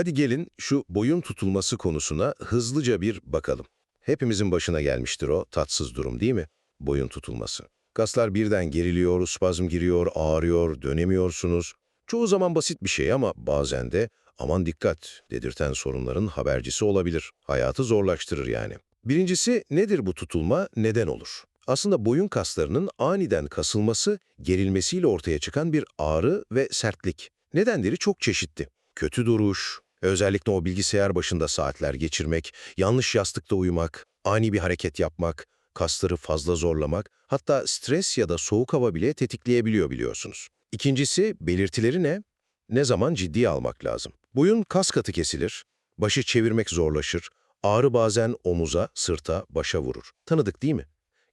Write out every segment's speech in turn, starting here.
Hadi gelin şu boyun tutulması konusuna hızlıca bir bakalım. Hepimizin başına gelmiştir o tatsız durum değil mi? Boyun tutulması. Kaslar birden geriliyor, spazm giriyor, ağrıyor, dönemiyorsunuz. Çoğu zaman basit bir şey ama bazen de aman dikkat dedirten sorunların habercisi olabilir. Hayatı zorlaştırır yani. Birincisi nedir bu tutulma, neden olur? Aslında boyun kaslarının aniden kasılması, gerilmesiyle ortaya çıkan bir ağrı ve sertlik. Nedenleri çok çeşitli. Kötü duruş, özellikle o bilgisayar başında saatler geçirmek, yanlış yastıkta uyumak, ani bir hareket yapmak, kasları fazla zorlamak, hatta stres ya da soğuk hava bile tetikleyebiliyor biliyorsunuz. İkincisi, belirtileri ne? Ne zaman ciddiye almak lazım? Boyun kas katı kesilir, başı çevirmek zorlaşır, ağrı bazen omuza, sırta, başa vurur. Tanıdık değil mi?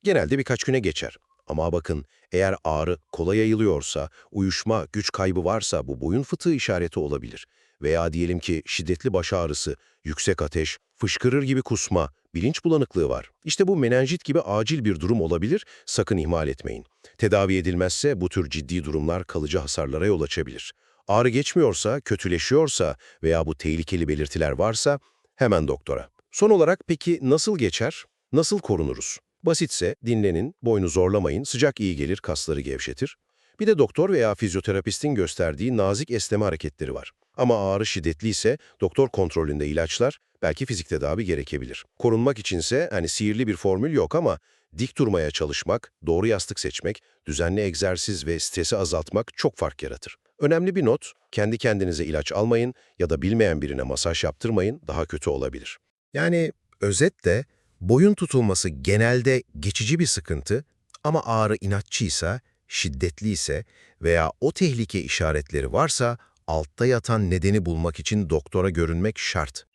Genelde birkaç güne geçer. Ama bakın eğer ağrı kolay yayılıyorsa, uyuşma, güç kaybı varsa bu boyun fıtığı işareti olabilir. Veya diyelim ki şiddetli baş ağrısı, yüksek ateş, fışkırır gibi kusma, bilinç bulanıklığı var. İşte bu menenjit gibi acil bir durum olabilir, sakın ihmal etmeyin. Tedavi edilmezse bu tür ciddi durumlar kalıcı hasarlara yol açabilir. Ağrı geçmiyorsa, kötüleşiyorsa veya bu tehlikeli belirtiler varsa hemen doktora. Son olarak peki nasıl geçer? Nasıl korunuruz? Basitse dinlenin, boynu zorlamayın, sıcak iyi gelir, kasları gevşetir. Bir de doktor veya fizyoterapistin gösterdiği nazik esneme hareketleri var. Ama ağrı şiddetliyse doktor kontrolünde ilaçlar, belki fizik tedavi gerekebilir. Korunmak içinse hani sihirli bir formül yok ama dik durmaya çalışmak, doğru yastık seçmek, düzenli egzersiz ve stresi azaltmak çok fark yaratır. Önemli bir not, kendi kendinize ilaç almayın ya da bilmeyen birine masaj yaptırmayın, daha kötü olabilir. Yani özetle boyun tutulması genelde geçici bir sıkıntı ama ağrı inatçıysa, şiddetliyse veya o tehlike işaretleri varsa altta yatan nedeni bulmak için doktora görünmek şart.